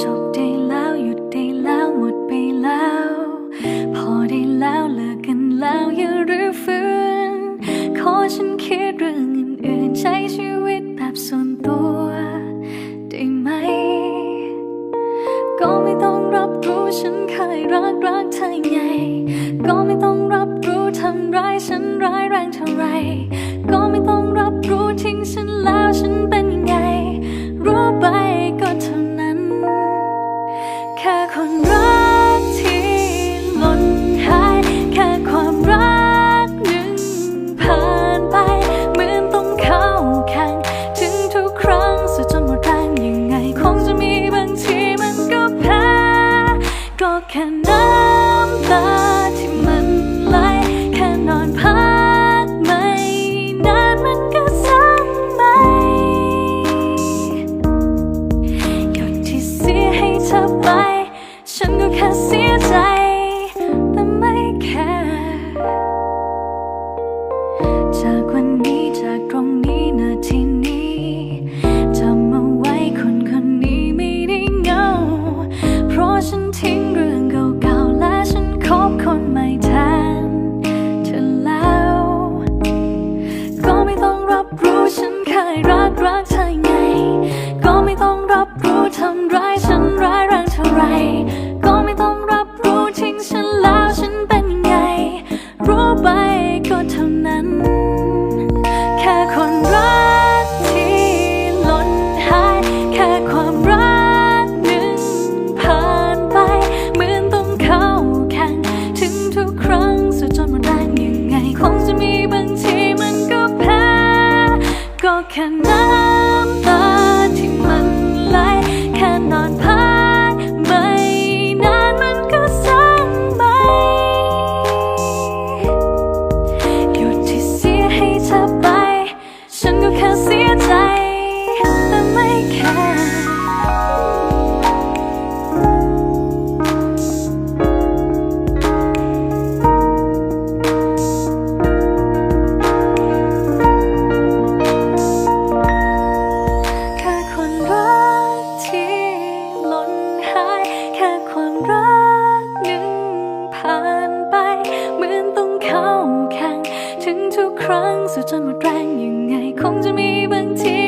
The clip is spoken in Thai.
จบได้แล้วหยุดได้แล้วหมดไปแล้ว พอได้แล้วเลิกกันแล้วอย่ารื้อฟื้นขอฉันคิดเรื่องอื่นๆใช้ชีวิตแบบส่วนตัวได้ไหม ก็ไม่ต้องรับรู้ฉันเคยรักรักเธอไง ก็ไม่ต้องรับรู้ทำร้ายฉันร้ายแรงเท่าไร ก็ไม่ต้องรับรู้ทิ้งฉันแล้ว แค่น้ำตาที่มันไหลแค่นอนพักไม่นานมันก็สั่นไหมหยดที่เสียให้เธอไป ฉันก็แค่เสียใจแต่ไม่แคร์จากวันนี้จากตรง คนใหม่แทนเธอแล้ว ก็ไม่ต้องรับรู้ฉันเคยรักรัก ครั้ง สุดจนหมดแรงยังไง คงจะมีบางที